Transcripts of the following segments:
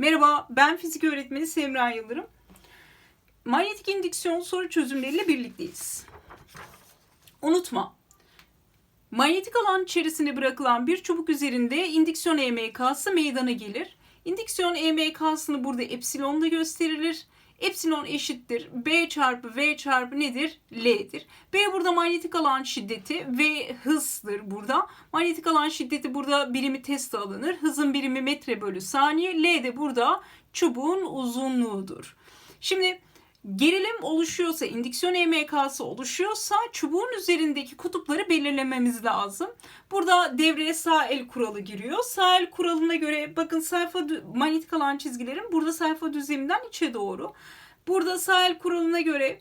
Merhaba, ben fizik öğretmeni Semra Yıldırım. Manyetik indüksiyon soru çözümleriyle birlikteyiz. Unutma, manyetik alan içerisinde bırakılan bir çubuk üzerinde indüksiyon EMK'sı meydana gelir. İndüksiyon EMK'sını burada epsilonla gösterilir. Epsilon eşittir B çarpı V çarpı nedir? L'dir. B burada manyetik alan şiddeti ve hızdır burada. Manyetik alan şiddeti burada birimi test alınır. Hızın birimi metre bölü saniye. L de burada çubuğun uzunluğudur. Şimdi gerilim oluşuyorsa, indüksiyon EMK'sı oluşuyorsa çubuğun üzerindeki kutupları belirlememiz lazım. Burada devreye sağ el kuralı giriyor. Sağ el kuralına göre bakın sayfa manyetik alan çizgilerim burada sayfa düzleminden içe doğru. Burada sağ el kuralına göre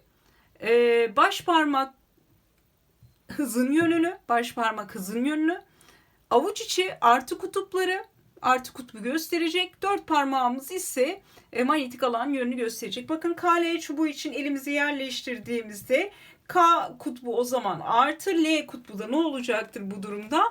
e, baş parmak hızın yönünü, baş parmak hızın yönünü, avuç içi artı kutupları, artı kutbu gösterecek. Dört parmağımız ise e, manyetik alan yönünü gösterecek. Bakın KL çubuğu için elimizi yerleştirdiğimizde K kutbu o zaman artı L kutbu da ne olacaktır bu durumda?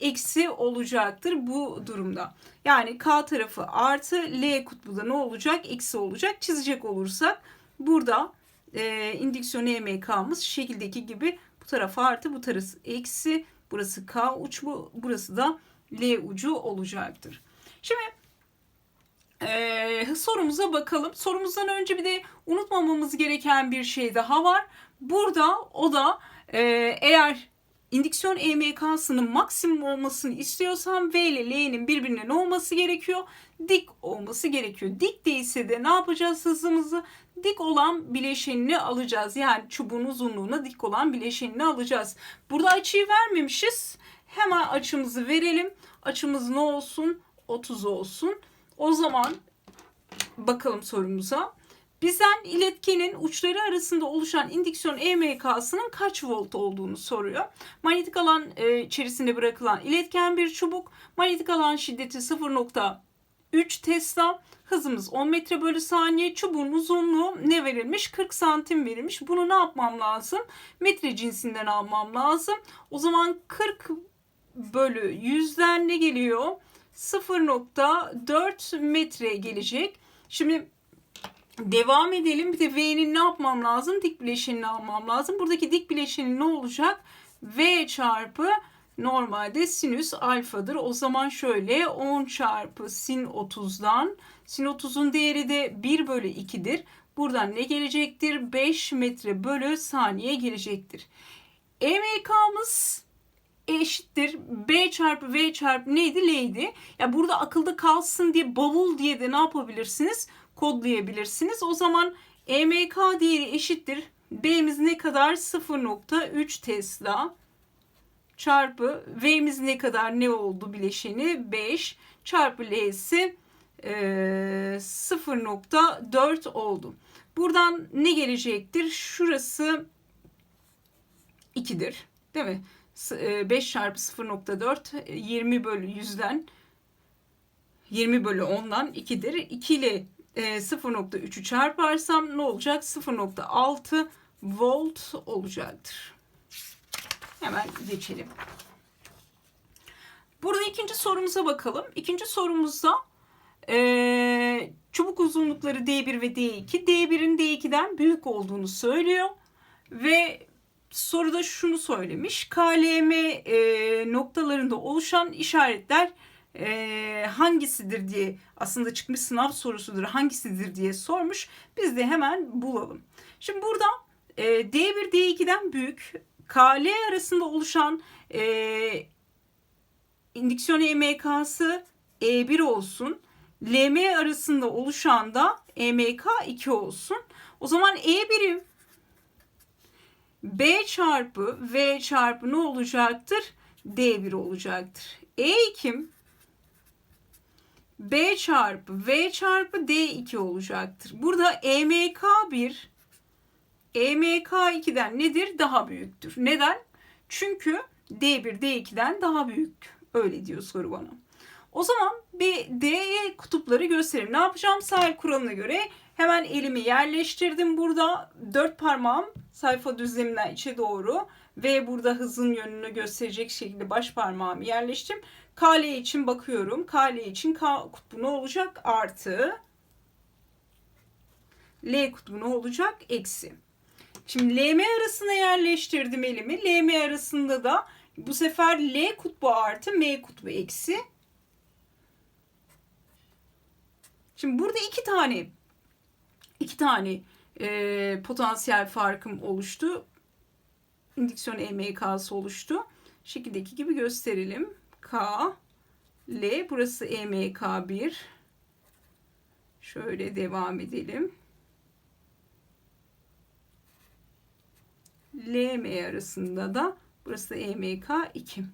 Eksi olacaktır bu durumda. Yani K tarafı artı L kutbu da ne olacak? Eksi olacak. Çizecek olursak burada e, indüksiyon EMK'mız şekildeki gibi bu taraf artı bu tarafı eksi. Burası K ucu burası da L ucu olacaktır. Şimdi ee, sorumuza bakalım. Sorumuzdan önce bir de unutmamamız gereken bir şey daha var. Burada o da e, eğer indüksiyon EMK'sının maksimum olmasını istiyorsam V ile L'nin birbirine ne olması gerekiyor? Dik olması gerekiyor. Dik değilse de ne yapacağız hızımızı? Dik olan bileşenini alacağız. Yani çubuğun uzunluğuna dik olan bileşenini alacağız. Burada açıyı vermemişiz. Hemen açımızı verelim. Açımız ne olsun? 30 olsun. O zaman bakalım sorumuza. Bizden iletkenin uçları arasında oluşan indüksiyon EMK'sının kaç volt olduğunu soruyor. Manyetik alan e, içerisinde bırakılan iletken bir çubuk. Manyetik alan şiddeti 0.3 Tesla. Hızımız 10 metre bölü saniye. Çubuğun uzunluğu ne verilmiş? 40 santim verilmiş. Bunu ne yapmam lazım? Metre cinsinden almam lazım. O zaman 40 bölü 100'den ne geliyor? 0.4 metre gelecek. Şimdi devam edelim. Bir de V'nin ne yapmam lazım? Dik bileşenini almam lazım. Buradaki dik bileşeni ne olacak? V çarpı normalde sinüs alfadır. O zaman şöyle 10 çarpı sin 30'dan sin 30'un değeri de 1 bölü 2'dir. Buradan ne gelecektir? 5 metre bölü saniye gelecektir. EMK'mız eşittir B çarpı V çarpı neydi? L'ydi. Ya burada akılda kalsın diye bavul diye de ne yapabilirsiniz? Kodlayabilirsiniz. O zaman EMK değeri eşittir. B'miz ne kadar? 0.3 Tesla çarpı V'miz ne kadar ne oldu bileşeni? 5 çarpı L'si e, 0.4 oldu. Buradan ne gelecektir? Şurası 2'dir. Değil mi? 5 çarpı 0.4 20 bölü 100'den 20 bölü 10'dan 2'dir. 2 ile 0.3'ü çarparsam ne olacak? 0.6 volt olacaktır. Hemen geçelim. Burada ikinci sorumuza bakalım. İkinci sorumuzda e, çubuk uzunlukları D1 ve D2. D1'in D2'den büyük olduğunu söylüyor. Ve soruda şunu söylemiş. KLM e, noktalarında oluşan işaretler e, hangisidir diye aslında çıkmış sınav sorusudur hangisidir diye sormuş. Biz de hemen bulalım. Şimdi burada e, D1 D2'den büyük KL arasında oluşan e, indüksiyon EMK'sı E1 olsun. LM arasında oluşan da EMK 2 olsun. O zaman E1'im B çarpı V çarpı ne olacaktır? D1 olacaktır. E2 B çarpı V çarpı D2 olacaktır. Burada EMK1 EMK2'den nedir? Daha büyüktür. Neden? Çünkü D1 D2'den daha büyük. Öyle diyor soru bana. O zaman bir D kutupları göstereyim. Ne yapacağım? Sahil kuralına göre hemen elimi yerleştirdim. Burada dört parmağım sayfa düzleminden içe doğru ve burada hızın yönünü gösterecek şekilde baş parmağımı yerleştim. KL için bakıyorum. KL için K kutbu ne olacak? Artı. L kutbu ne olacak? Eksi. Şimdi LM arasına yerleştirdim elimi. LM arasında da bu sefer L kutbu artı M kutbu eksi. Şimdi burada iki tane iki tane e, potansiyel farkım oluştu. İndüksiyon EMK'sı oluştu. Şekildeki gibi gösterelim. K, L, burası EMK1. Şöyle devam edelim. LM arasında da burası EMK2.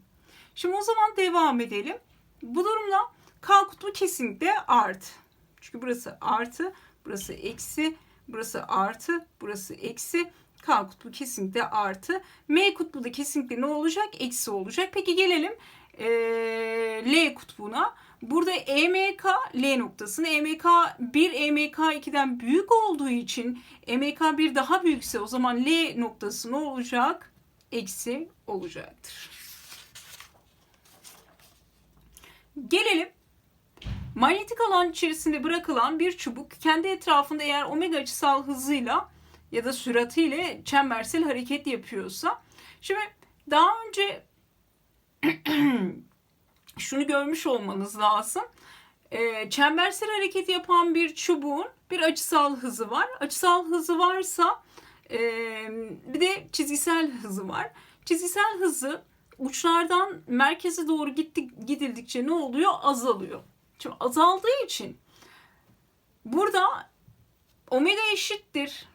Şimdi o zaman devam edelim. Bu durumda K kutbu kesinlikle artı. Çünkü burası artı, burası eksi, burası artı, burası eksi. K kutbu kesinlikle artı. M kutbu da kesinlikle ne olacak? Eksi olacak. Peki gelelim ee, L kutbuna. Burada EMK L noktasını EMK 1 EMK 2'den büyük olduğu için EMK 1 daha büyükse o zaman L noktası ne olacak? Eksi olacaktır. Gelelim manyetik alan içerisinde bırakılan bir çubuk kendi etrafında eğer omega açısal hızıyla ya da süratiyle çembersel hareket yapıyorsa. Şimdi daha önce şunu görmüş olmanız lazım. E, çembersel hareket yapan bir çubuğun bir açısal hızı var. Açısal hızı varsa e, bir de çizgisel hızı var. Çizgisel hızı uçlardan merkeze doğru gitti, gidildikçe ne oluyor? Azalıyor. Şimdi azaldığı için burada omega eşittir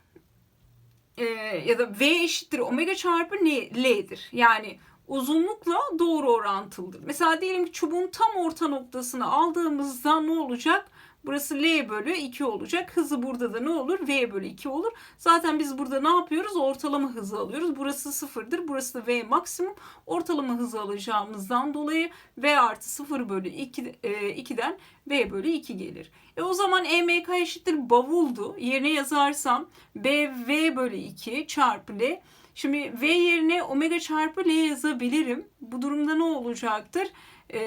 e, ya da v eşittir omega çarpı l'dir. Yani uzunlukla doğru orantılıdır. Mesela diyelim ki çubuğun tam orta noktasını aldığımızda ne olacak? Burası L bölü 2 olacak. Hızı burada da ne olur? V bölü 2 olur. Zaten biz burada ne yapıyoruz? Ortalama hızı alıyoruz. Burası sıfırdır. Burası da V maksimum. Ortalama hızı alacağımızdan dolayı V artı 0 bölü 2, 2'den V bölü 2 gelir. E o zaman EMK eşittir bavuldu. Yerine yazarsam BV bölü 2 çarpı L. Şimdi V yerine omega çarpı L yazabilirim. Bu durumda ne olacaktır? Ee,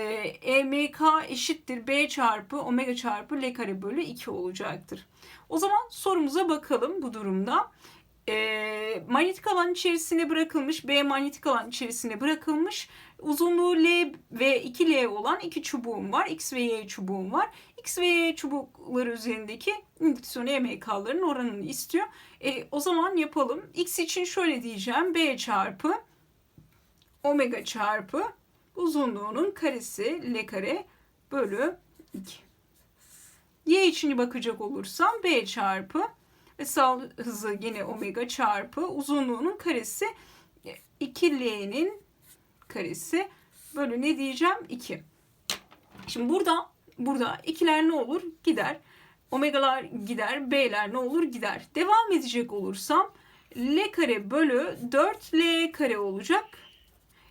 EMK eşittir B çarpı omega çarpı L kare bölü 2 olacaktır. O zaman sorumuza bakalım bu durumda. E, manyetik alan içerisine bırakılmış, B manyetik alan içerisine bırakılmış uzunluğu L ve 2L olan iki çubuğum var. X ve Y çubuğum var. X ve Y çubukları üzerindeki indüksiyon EMK'ların oranını istiyor. E, o zaman yapalım. X için şöyle diyeceğim. B çarpı omega çarpı uzunluğunun karesi L kare bölü 2. Y için bakacak olursam B çarpı ve sal hızı yine omega çarpı uzunluğunun karesi 2L'nin karesi bölü ne diyeceğim 2. Şimdi burada burada ikiler ne olur? Gider. Omega'lar gider. B'ler ne olur? Gider. Devam edecek olursam L kare bölü 4L kare olacak.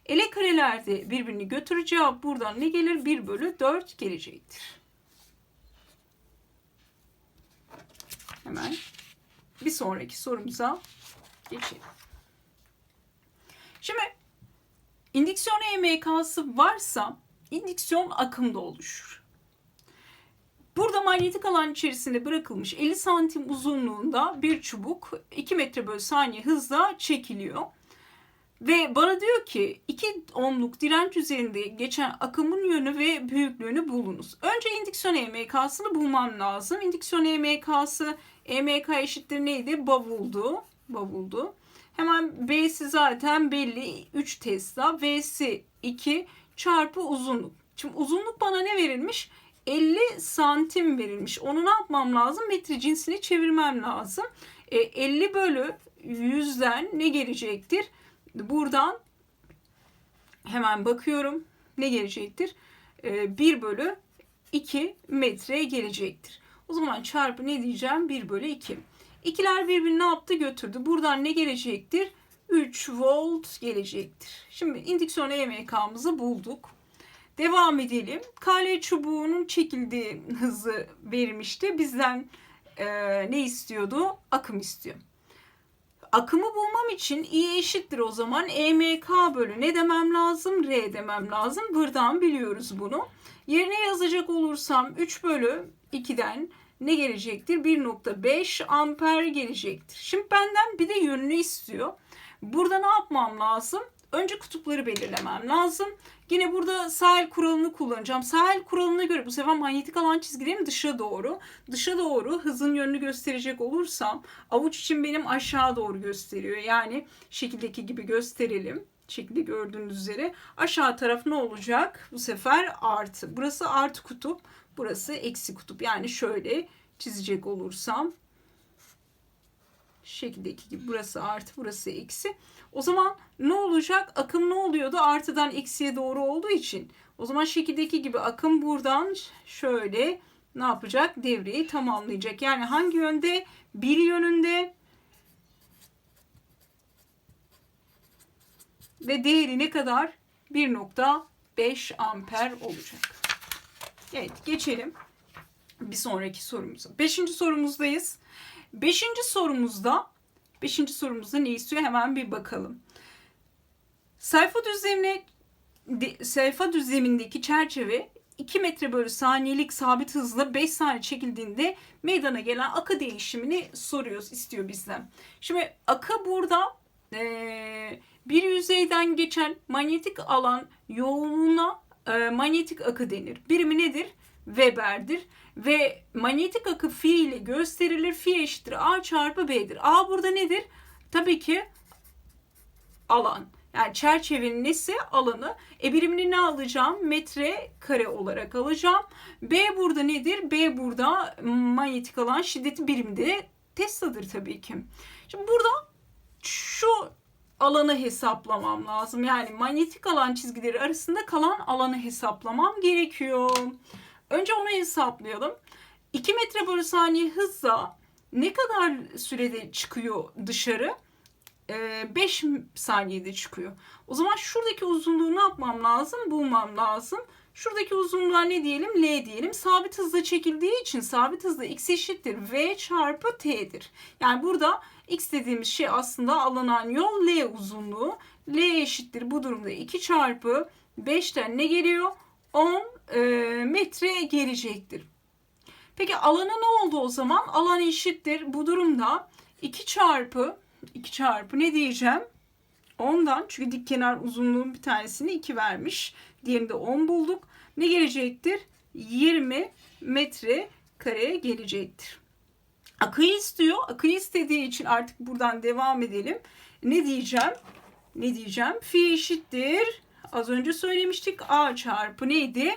E, L kareler de birbirini götürür. Cevap buradan ne gelir? 1 bölü 4 gelecektir. Hemen bir sonraki sorumuza geçelim. Şimdi indüksiyon EMK'sı varsa indüksiyon akımda oluşur. Burada manyetik alan içerisinde bırakılmış 50 santim uzunluğunda bir çubuk 2 metre bölü saniye hızla çekiliyor. Ve bana diyor ki 2 ohmluk direnç üzerinde geçen akımın yönü ve büyüklüğünü bulunuz. Önce indüksiyon EMK'sını bulmam lazım. İndüksiyon EMK'sı EMK eşittir neydi? Bavuldu. Bavuldu. Hemen B'si zaten belli 3 Tesla. V'si 2 çarpı uzunluk. Şimdi uzunluk bana ne verilmiş? 50 santim verilmiş. Onu ne yapmam lazım? Metre cinsini çevirmem lazım. E, 50 bölü 100'den ne gelecektir? Buradan hemen bakıyorum. Ne gelecektir? E, 1 bölü 2 metre gelecektir. O zaman çarpı ne diyeceğim? 1 bölü 2. İkiler birbirini ne yaptı? Götürdü. Buradan ne gelecektir? 3 volt gelecektir. Şimdi indüksiyon EMK'mızı bulduk. Devam edelim. Kale çubuğunun çekildiği hızı vermişti. Bizden e, ne istiyordu? Akım istiyor. Akımı bulmam için I eşittir o zaman EMK bölü ne demem lazım? R demem lazım. Buradan biliyoruz bunu. Yerine yazacak olursam 3 bölü 2'den ne gelecektir? 1.5 amper gelecektir. Şimdi benden bir de yönünü istiyor. Burada ne yapmam lazım? Önce kutupları belirlemem lazım. Yine burada sahil kuralını kullanacağım. Sahil kuralına göre bu sefer manyetik alan çizgilerim dışa doğru. Dışa doğru hızın yönünü gösterecek olursam avuç için benim aşağı doğru gösteriyor. Yani şekildeki gibi gösterelim. Şekilde gördüğünüz üzere aşağı taraf ne olacak? Bu sefer artı. Burası artı kutup, burası eksi kutup. Yani şöyle çizecek olursam şekildeki gibi burası artı burası eksi. O zaman ne olacak? Akım ne oluyordu? Artıdan eksiye doğru olduğu için. O zaman şekildeki gibi akım buradan şöyle ne yapacak? Devreyi tamamlayacak. Yani hangi yönde? Bir yönünde ve değeri ne kadar? 1.5 amper olacak. Evet geçelim bir sonraki sorumuza. Beşinci sorumuzdayız. Beşinci sorumuzda beşinci sorumuzda ne istiyor hemen bir bakalım. Sayfa düzlemine sayfa düzlemindeki çerçeve 2 metre bölü saniyelik sabit hızla 5 saniye çekildiğinde meydana gelen akı değişimini soruyoruz, istiyor bizden. Şimdi akı burada ee, bir yüzeyden geçen manyetik alan yoğunluğuna e, manyetik akı denir. Birimi nedir? Weber'dir. Ve manyetik akı fi ile gösterilir. Fi eşittir A çarpı B'dir. A burada nedir? Tabii ki alan. Yani çerçevenin nesi? Alanı. E birimini ne alacağım? Metre kare olarak alacağım. B burada nedir? B burada manyetik alan şiddeti birimde Tesla'dır tabii ki. Şimdi burada şu alanı hesaplamam lazım. Yani manyetik alan çizgileri arasında kalan alanı hesaplamam gerekiyor. Önce onu hesaplayalım. 2 metre bölü saniye hızla ne kadar sürede çıkıyor dışarı? 5 ee, saniyede çıkıyor. O zaman şuradaki uzunluğu ne yapmam lazım? Bulmam lazım. Şuradaki uzunluğa ne diyelim? L diyelim. Sabit hızla çekildiği için sabit hızla x eşittir v çarpı t'dir. Yani burada x dediğimiz şey aslında alınan yol L uzunluğu. L eşittir bu durumda 2 çarpı 5'ten ne geliyor? 10 e, metre gelecektir. Peki alana ne oldu o zaman? Alan eşittir bu durumda 2 çarpı 2 çarpı ne diyeceğim? 10'dan çünkü dik kenar uzunluğun bir tanesini 2 vermiş. Diğerinde 10 bulduk. Ne gelecektir? 20 metre kareye gelecektir. Akıyı istiyor. Akıyı istediği için artık buradan devam edelim. Ne diyeceğim? Ne diyeceğim? Fi eşittir. Az önce söylemiştik. A çarpı neydi?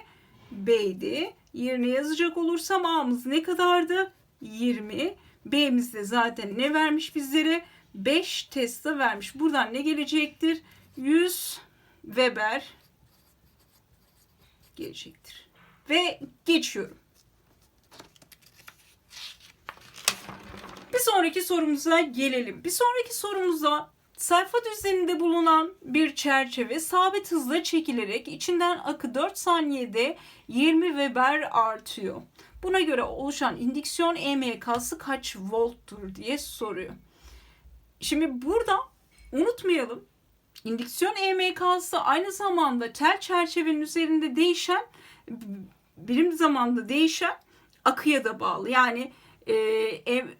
B'ydi. Yerine yazacak olursam A'mız ne kadardı? 20. B'miz de zaten ne vermiş bizlere? 5 Tesla vermiş. Buradan ne gelecektir? 100 Weber gelecektir. Ve geçiyorum. Bir sonraki sorumuza gelelim. Bir sonraki sorumuzda sayfa düzeninde bulunan bir çerçeve sabit hızla çekilerek içinden akı 4 saniyede 20 Weber artıyor. Buna göre oluşan indüksiyon EMK'sı kaç volttur diye soruyor. Şimdi burada unutmayalım. İndüksiyon EMK'sı aynı zamanda tel çerçevenin üzerinde değişen birim zamanda değişen akıya da bağlı. Yani e,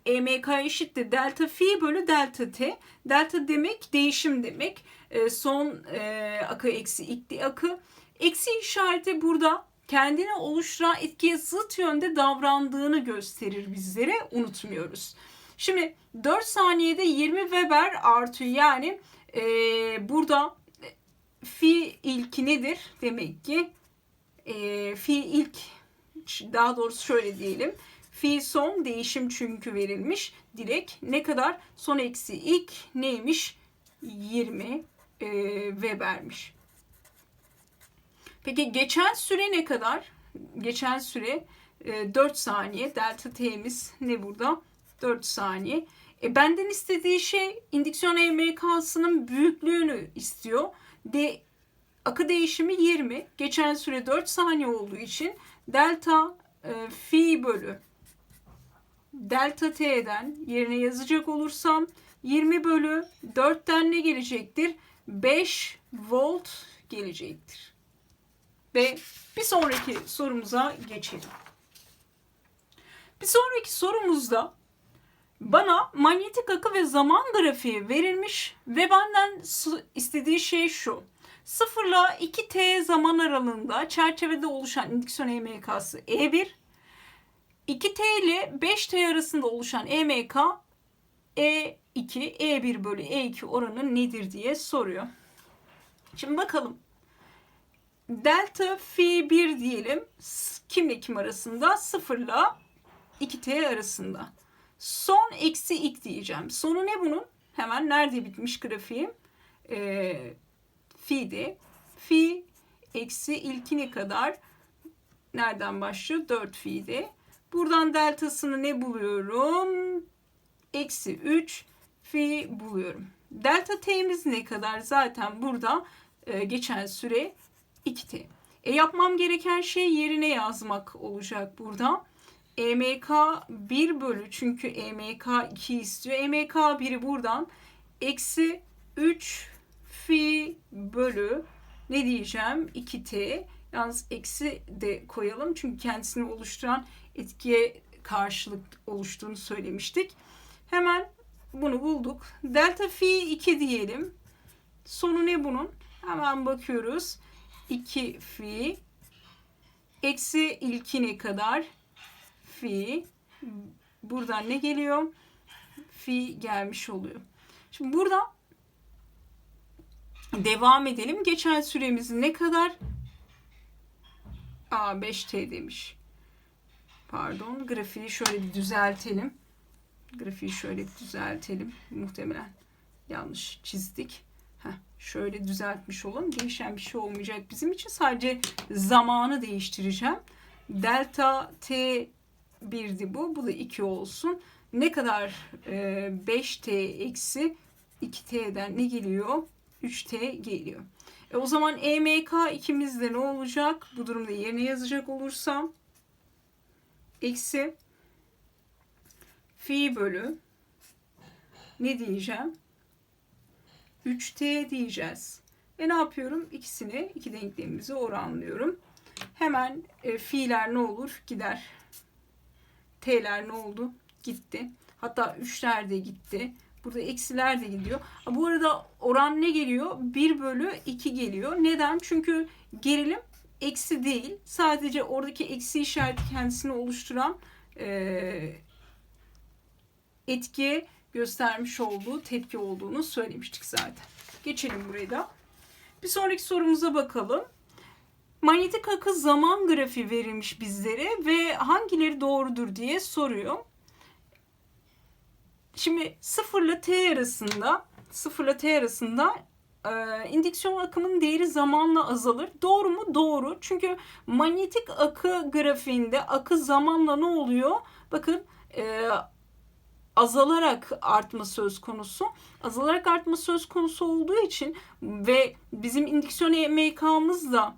EMK eşittir delta fi bölü delta t. Delta demek değişim demek. E, son e, akı eksi ilk akı. Eksi işareti burada kendine oluşturan etkiye zıt yönde davrandığını gösterir bizlere unutmuyoruz. Şimdi 4 saniyede 20 Weber artıyor. Yani e, burada fi ilki nedir? Demek ki e, fi ilk daha doğrusu şöyle diyelim. Fi son değişim çünkü verilmiş. Direkt ne kadar? Son eksi ilk neymiş? 20 e, Weber'miş. Peki geçen süre ne kadar? Geçen süre e, 4 saniye. Delta T'miz ne burada? 4 saniye. E, benden istediği şey indüksiyon EMK'sının büyüklüğünü istiyor. De, akı değişimi 20. Geçen süre 4 saniye olduğu için delta e, fi bölü delta t'den yerine yazacak olursam 20 bölü 4'ten ne gelecektir? 5 volt gelecektir. Ve bir sonraki sorumuza geçelim. Bir sonraki sorumuzda bana manyetik akı ve zaman grafiği verilmiş ve benden istediği şey şu. 0 ile 2t zaman aralığında çerçevede oluşan indüksiyon EMK'sı E1, 2t ile 5t arasında oluşan EMK E2, E1 bölü E2 oranı nedir diye soruyor. Şimdi bakalım. Delta fi 1 diyelim. Kimle kim arasında? 0 ile 2t arasında. Son eksi ik diyeceğim. Sonu ne bunun? Hemen nerede bitmiş grafiğim? Ee, fi'di. Fi eksi ilkine kadar nereden başlıyor? 4 fi'di. Buradan deltasını ne buluyorum? Eksi 3 fi buluyorum. Delta t'miz ne kadar? Zaten burada e, geçen süre 2t. E, yapmam gereken şey yerine yazmak olacak burada. EMK 1 bölü çünkü EMK 2 istiyor. EMK 1'i buradan eksi 3 fi bölü ne diyeceğim 2t yalnız eksi de koyalım çünkü kendisini oluşturan etkiye karşılık oluştuğunu söylemiştik. Hemen bunu bulduk. Delta fi 2 diyelim. Sonu ne bunun? Hemen bakıyoruz. 2 fi eksi ilkine kadar fi buradan ne geliyor? Fi gelmiş oluyor. Şimdi burada devam edelim. Geçen süremiz ne kadar? Aa 5T demiş. Pardon. Grafiği şöyle bir düzeltelim. Grafiği şöyle bir düzeltelim. Muhtemelen yanlış çizdik. Heh, şöyle düzeltmiş olalım. Değişen bir şey olmayacak bizim için. Sadece zamanı değiştireceğim. Delta T 1'di bu. Bu da 2 olsun. Ne kadar e, 5T eksi 2T'den ne geliyor? 3T geliyor. E o zaman EMK ikimizde ne olacak? Bu durumda yerine yazacak olursam eksi fi bölü ne diyeceğim? 3t diyeceğiz. Ve ne yapıyorum? İkisini, iki denklemimizi oranlıyorum. Hemen e, fi'ler ne olur? Gider. T'ler ne oldu? Gitti. Hatta 3'ler de gitti. Burada eksiler de gidiyor. Bu arada oran ne geliyor? 1 bölü 2 geliyor. Neden? Çünkü gerilim eksi değil. Sadece oradaki eksi işareti kendisini oluşturan e, etkiye göstermiş olduğu tepki olduğunu söylemiştik zaten. Geçelim buraya da. Bir sonraki sorumuza bakalım. Manyetik akı zaman grafiği verilmiş bizlere ve hangileri doğrudur diye soruyor. Şimdi 0 ile t arasında 0 ile t arasında indüksiyon akımının değeri zamanla azalır. Doğru mu? Doğru. Çünkü manyetik akı grafiğinde akı zamanla ne oluyor? Bakın e, azalarak artma söz konusu. Azalarak artma söz konusu olduğu için ve bizim indüksiyon EMK'mız da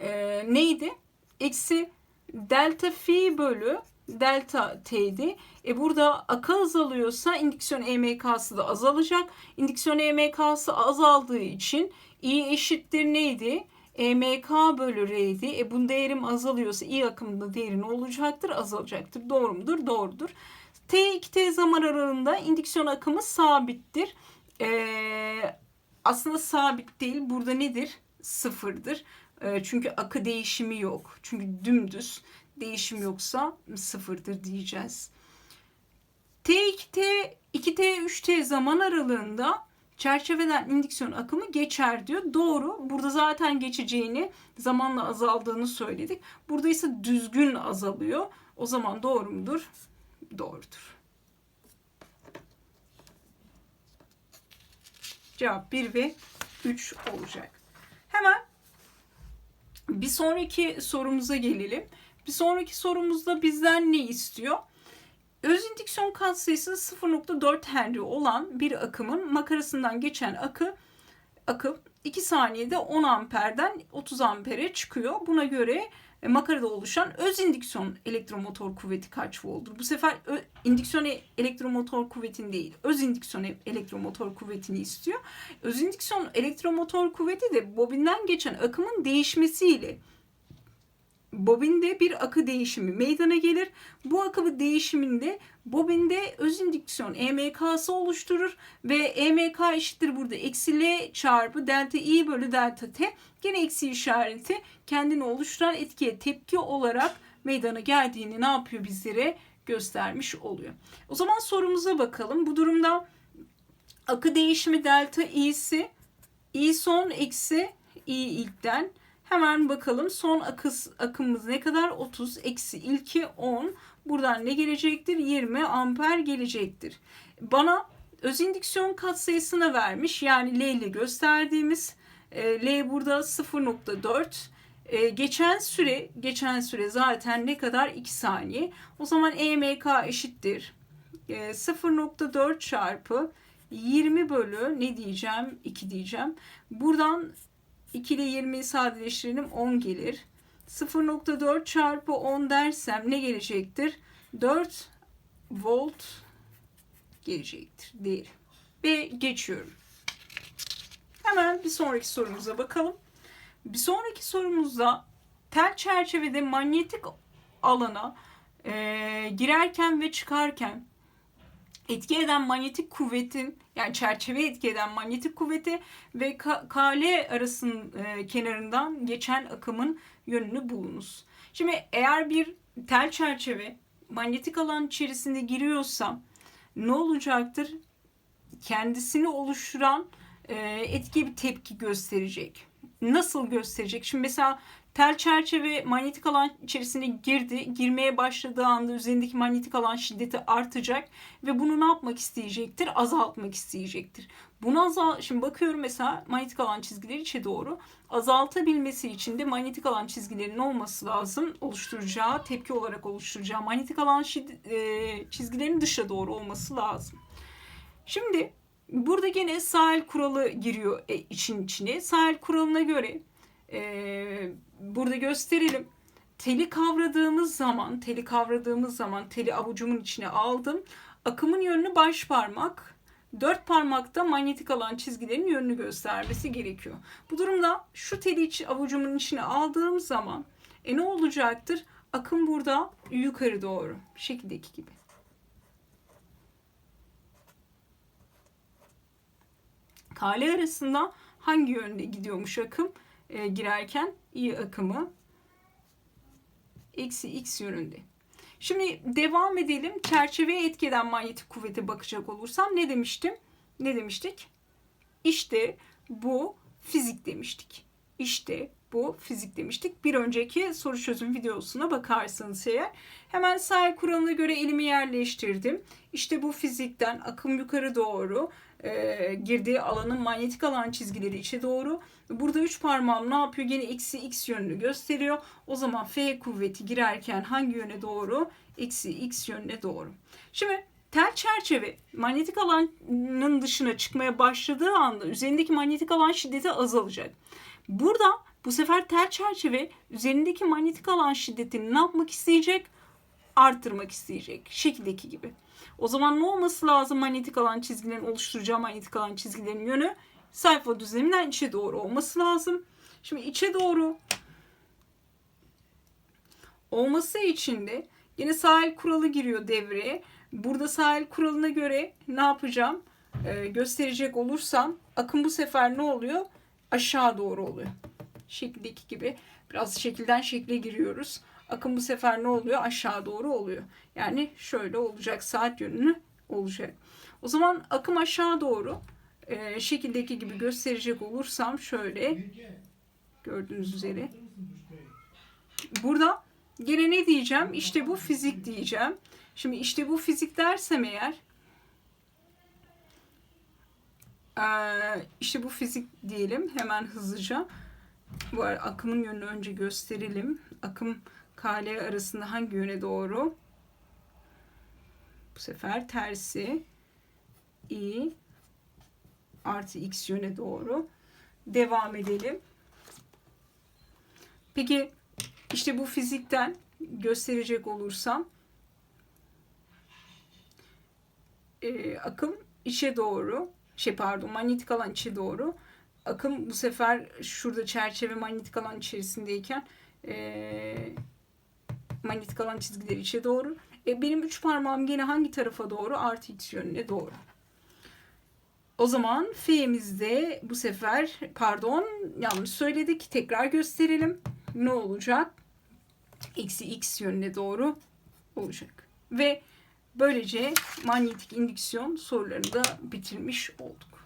e, neydi? Eksi delta fi bölü delta t'di. E burada akı azalıyorsa indüksiyon EMK'sı da azalacak. İndüksiyon EMK'sı azaldığı için I eşittir neydi? EMK bölü R'ydi. E bunun değerim azalıyorsa I akımında değeri olacaktır? Azalacaktır. Doğru mudur? Doğrudur. T2T zaman aralığında indüksiyon akımı sabittir. Ee, aslında sabit değil. Burada nedir? Sıfırdır. E, çünkü akı değişimi yok. Çünkü dümdüz değişim yoksa sıfırdır diyeceğiz. T2T, 2T, 3T zaman aralığında çerçeveden indüksiyon akımı geçer diyor. Doğru. Burada zaten geçeceğini, zamanla azaldığını söyledik. Burada ise düzgün azalıyor. O zaman doğru mudur? Doğrudur. Cevap 1 ve 3 olacak. Hemen bir sonraki sorumuza gelelim. Bir sonraki sorumuzda bizden ne istiyor? Öz indüksiyon katsayısı 0.4 Henry olan bir akımın makarasından geçen akı akım 2 saniyede 10 amperden 30 ampere çıkıyor. Buna göre e, makarada oluşan öz indüksiyon elektromotor kuvveti kaç volttur? Bu sefer ö, indüksiyon e- elektromotor kuvvetini değil, öz indüksiyon e- elektromotor kuvvetini istiyor. Öz indüksiyon elektromotor kuvveti de bobinden geçen akımın değişmesiyle bobinde bir akı değişimi meydana gelir. Bu akı değişiminde bobinde öz indüksiyon EMK'sı oluşturur ve EMK eşittir burada eksi L çarpı delta I bölü delta T. Gene eksi işareti kendini oluşturan etkiye tepki olarak meydana geldiğini ne yapıyor bizlere göstermiş oluyor. O zaman sorumuza bakalım. Bu durumda akı değişimi delta i'si i son eksi i ilkten hemen bakalım son akız, akımımız ne kadar? 30 eksi ilki 10 buradan ne gelecektir? 20 amper gelecektir. Bana öz indüksiyon katsayısını vermiş. Yani L ile gösterdiğimiz e, L burada 0.4 e, geçen süre geçen süre zaten ne kadar? 2 saniye. O zaman EMK eşittir. E, 0.4 çarpı 20 bölü ne diyeceğim? 2 diyeceğim. Buradan 2 ile 20'yi sadeleştirelim 10 gelir. 0.4 çarpı 10 dersem ne gelecektir? 4 volt gelecektir değil ve geçiyorum. Hemen bir sonraki sorumuza bakalım. Bir sonraki sorumuzda tel çerçevede manyetik alana e, girerken ve çıkarken etki eden manyetik kuvvetin yani çerçeve etki eden manyetik kuvveti ve KL arasının e, kenarından geçen akımın yönünü bulunuz. Şimdi eğer bir tel çerçeve manyetik alan içerisinde giriyorsa ne olacaktır? Kendisini oluşturan e, etki bir tepki gösterecek. Nasıl gösterecek? Şimdi mesela tel çerçeve manyetik alan içerisine girdi. Girmeye başladığı anda üzerindeki manyetik alan şiddeti artacak ve bunu ne yapmak isteyecektir? Azaltmak isteyecektir. Bunu azal şimdi bakıyorum mesela manyetik alan çizgileri içe doğru azaltabilmesi için de manyetik alan çizgilerinin olması lazım. Oluşturacağı, tepki olarak oluşturacağı manyetik alan e, çizgilerinin dışa doğru olması lazım. Şimdi burada gene sahil kuralı giriyor e, için içine. Sahil kuralına göre e, burada gösterelim. Teli kavradığımız zaman, teli kavradığımız zaman teli avucumun içine aldım. Akımın yönünü baş parmak, dört parmakta manyetik alan çizgilerin yönünü göstermesi gerekiyor. Bu durumda şu teli iç, avucumun içine aldığım zaman e ne olacaktır? Akım burada yukarı doğru. Şekildeki gibi. Kale arasında hangi yönde gidiyormuş akım? e, girerken i akımı eksi x yönünde. Şimdi devam edelim. Çerçeveye etkeden manyetik kuvvete bakacak olursam ne demiştim? Ne demiştik? İşte bu fizik demiştik. İşte bu fizik demiştik. Bir önceki soru çözüm videosuna bakarsanız eğer. Hemen sahil kuralına göre elimi yerleştirdim. İşte bu fizikten akım yukarı doğru e, girdiği alanın manyetik alan çizgileri içe doğru. Burada üç parmağım ne yapıyor? Gene eksi x yönünü gösteriyor. O zaman F kuvveti girerken hangi yöne doğru? Eksi x yönüne doğru. Şimdi tel çerçeve manyetik alanın dışına çıkmaya başladığı anda üzerindeki manyetik alan şiddeti azalacak. Burada bu sefer tel çerçeve üzerindeki manyetik alan şiddetini ne yapmak isteyecek? Arttırmak isteyecek. Şekildeki gibi. O zaman ne olması lazım manyetik alan çizgilerin oluşturacağı manyetik alan çizgilerin yönü? Sayfa düzleminden içe doğru olması lazım. Şimdi içe doğru olması için de yine sahil kuralı giriyor devreye. Burada sahil kuralına göre ne yapacağım? Ee, gösterecek olursam akım bu sefer ne oluyor? Aşağı doğru oluyor. Şekildeki gibi biraz şekilden şekle giriyoruz. Akım bu sefer ne oluyor? Aşağı doğru oluyor. Yani şöyle olacak. Saat yönünü olacak. O zaman akım aşağı doğru e, şekildeki gibi gösterecek olursam şöyle gördüğünüz üzere burada gene ne diyeceğim? İşte bu fizik diyeceğim. Şimdi işte bu fizik dersem eğer e, işte bu fizik diyelim hemen hızlıca. Bu akımın yönünü önce gösterelim. Akım KL arasında hangi yöne doğru? Bu sefer tersi. I artı x yöne doğru. Devam edelim. Peki İşte bu fizikten gösterecek olursam e, akım içe doğru şey pardon manyetik alan içe doğru akım bu sefer şurada çerçeve manyetik alan içerisindeyken e, manyetik alan çizgileri içe doğru. E, benim üç parmağım gene hangi tarafa doğru? Artı x yönüne doğru. O zaman F'mizde bu sefer pardon yanlış söyledik. Tekrar gösterelim. Ne olacak? Eksi x yönüne doğru olacak. Ve böylece manyetik indüksiyon sorularını da bitirmiş olduk.